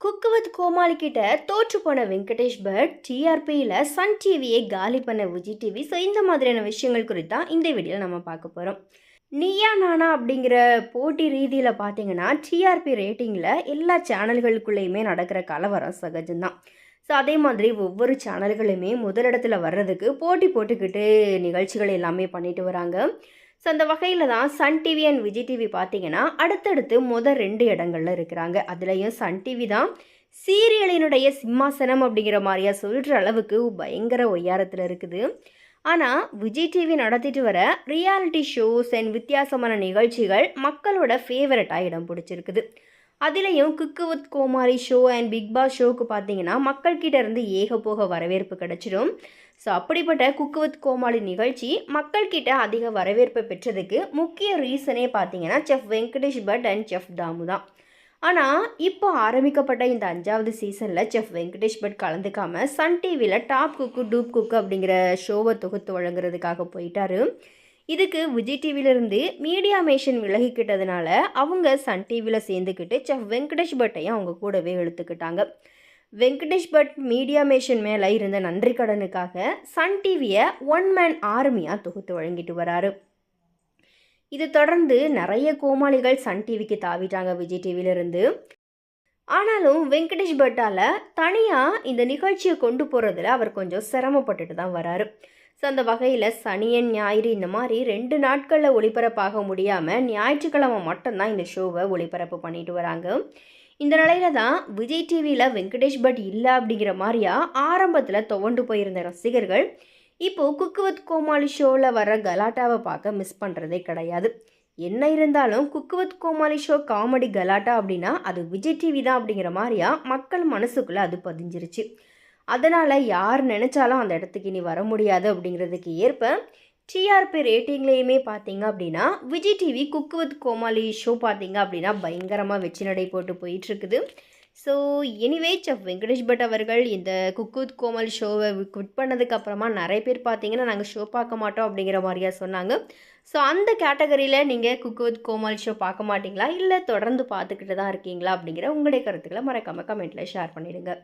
குக்கு with கோமாளி கிட்ட தோற்று போன வெங்கடேஷ் பட் டிஆர்பியில் சன் டிவியை காலி பண்ண விஜய் டிவி ஸோ இந்த மாதிரியான விஷயங்கள் குறித்து தான் இந்த வீடியோவில் நம்ம பார்க்க போகிறோம் நீயா நானா அப்படிங்கிற போட்டி ரீதியில் பார்த்தீங்கன்னா டிஆர்பி ரேட்டிங்கில் எல்லா சேனல்களுக்குள்ளேயுமே நடக்கிற கலவரம் சகஜம்தான். ஸோ அதே மாதிரி ஒவ்வொரு சேனல்களுமே முதலிடத்தில் வர்றதுக்கு போட்டி போட்டுக்கிட்டு நிகழ்ச்சிகள் எல்லாமே பண்ணிட்டு வராங்க. ஸோ அந்த வகையில் தான் Sun TV and Vijay TV பார்த்தீங்கன்னா அடுத்தடுத்து முதல் ரெண்டு இடங்கள்ல இருக்கிறாங்க. அதுலேயும் சன் டிவி தான் சீரியலினுடைய சிம்மாசனம் அப்படிங்கிற மாதிரியா சொல்கிற அளவுக்கு பயங்கர ஒய்யாரத்தில் இருக்குது. ஆனால் விஜய் டிவி நடத்திட்டு வர ரியாலிட்டி ஷோஸ் அண்ட் வித்தியாசமான நிகழ்ச்சிகள் மக்களோட ஃபேவரட்டாக இடம் பிடிச்சிருக்குது. அதுலேயும் cook with Komali show and Bigg Boss ஷோவுக்கு பார்த்தீங்கன்னா மக்கள்கிட்ட இருந்து ஏகப்போக வரவேற்பு கிடச்சிடும். ஸோ அப்படிப்பட்ட குக்கு வித் கோமாளி நிகழ்ச்சி மக்கள்கிட்ட அதிக வரவேற்பை பெற்றதுக்கு முக்கிய ரீசனே பார்த்தீங்கன்னா chef Venkatesh Bhat and chef Damu தான். ஆனால் இப்போ ஆரம்பிக்கப்பட்ட இந்த அஞ்சாவது சீசனில் செஃப் வெங்கடேஷ் பட் கலந்துக்காம சன் டிவியில் டாப் குக்கு டூப் குக்கு அப்படிங்கிற ஷோவை தொகுத்து வழங்குறதுக்காக போயிட்டாரு. இதுக்கு விஜய் டிவியிலிருந்து மீடியா மேஷன் விலகிக்கிட்டதுனால அவங்க சன் டிவியில் சேர்ந்துக்கிட்டு செஃப் வெங்கடேஷ் பட்டையும் அவங்க கூடவே இழுத்துக்கிட்டாங்க. வெங்கடேஷ் பட் மீடியா மேஷன் மேலே இருந்த நன்றி கடனுக்காக சன் டிவியை ஒன் மேன் ஆர்மியாக தொகுத்து வழங்கிட்டு வராரு. இது தொடர்ந்து நிறைய கோமாளிகள் சன் டிவிக்கு தாவிட்டாங்க விஜய் டிவியிலிருந்து. ஆனாலும் வெங்கடேஷ் பட்டால் தனியாக இந்த நிகழ்ச்சியை கொண்டு போகிறதுல அவர் கொஞ்சம் சிரமப்பட்டுட்டு தான் வராரு. ஸோ அந்த வகையில் சனியன் ஞாயிறு இந்த மாதிரி ரெண்டு நாட்களில் ஒளிபரப்பாக முடியாமல் ஞாயிற்றுக்கிழமை மட்டும்தான் இந்த ஷோவை ஒளிபரப்பு பண்ணிட்டு வராங்க. இந்த நிலையில தான் விஜய் டிவியில் வெங்கடேஷ் பட் இல்லை அப்படிங்கிற மாதிரியா ஆரம்பத்தில் துவண்டு போயிருந்த ரசிகர்கள் இப்போது குக்கு வித் கோமாளி ஷோவில் வர கலாட்டாவை பார்க்க மிஸ் பண்ணுறதே கிடையாது. என்ன இருந்தாலும் cook with Comali show comedy கலாட்டா அப்படின்னா அது விஜய் டிவி தான் அப்படிங்கிற மாதிரியா மக்கள் மனசுக்குள்ளே அது பதிஞ்சிருச்சு. அதனால் யார் நினச்சாலும் அந்த இடத்துக்கு இனி வர முடியாது அப்படிங்கிறதுக்கு ஏற்ப டிஆர்பி ரேட்டிங்லேயுமே பார்த்தீங்க அப்படின்னா Vijay TV cook with Comali show பார்த்தீங்க அப்படின்னா பயங்கரமாக வெற்றி நடை போட்டு போயிட்டுருக்குது. So anyway chef Venkatesh but அவர்கள் இந்த குக்கு வித் கோமல் ஷோவை குவிட் பண்ணதுக்கப்புறமா நிறைய பேர் பார்த்தீங்கன்னா நாங்கள் ஷோ பார்க்க மாட்டோம் அப்படிங்கிற மாதிரியா சொன்னாங்க. ஸோ அந்த கேட்டகரியில் நீங்கள் குக்கு வித் கோமாளி ஷோ பார்க்க மாட்டிங்களா? இல்லை தொடர்ந்து பார்த்துக்கிட்டு தான் இருக்கீங்களா அப்படிங்கிற உங்களுடைய கருத்துக்களை மறக்காமல் கமெண்ட்டில் ஷேர் பண்ணிவிடுங்க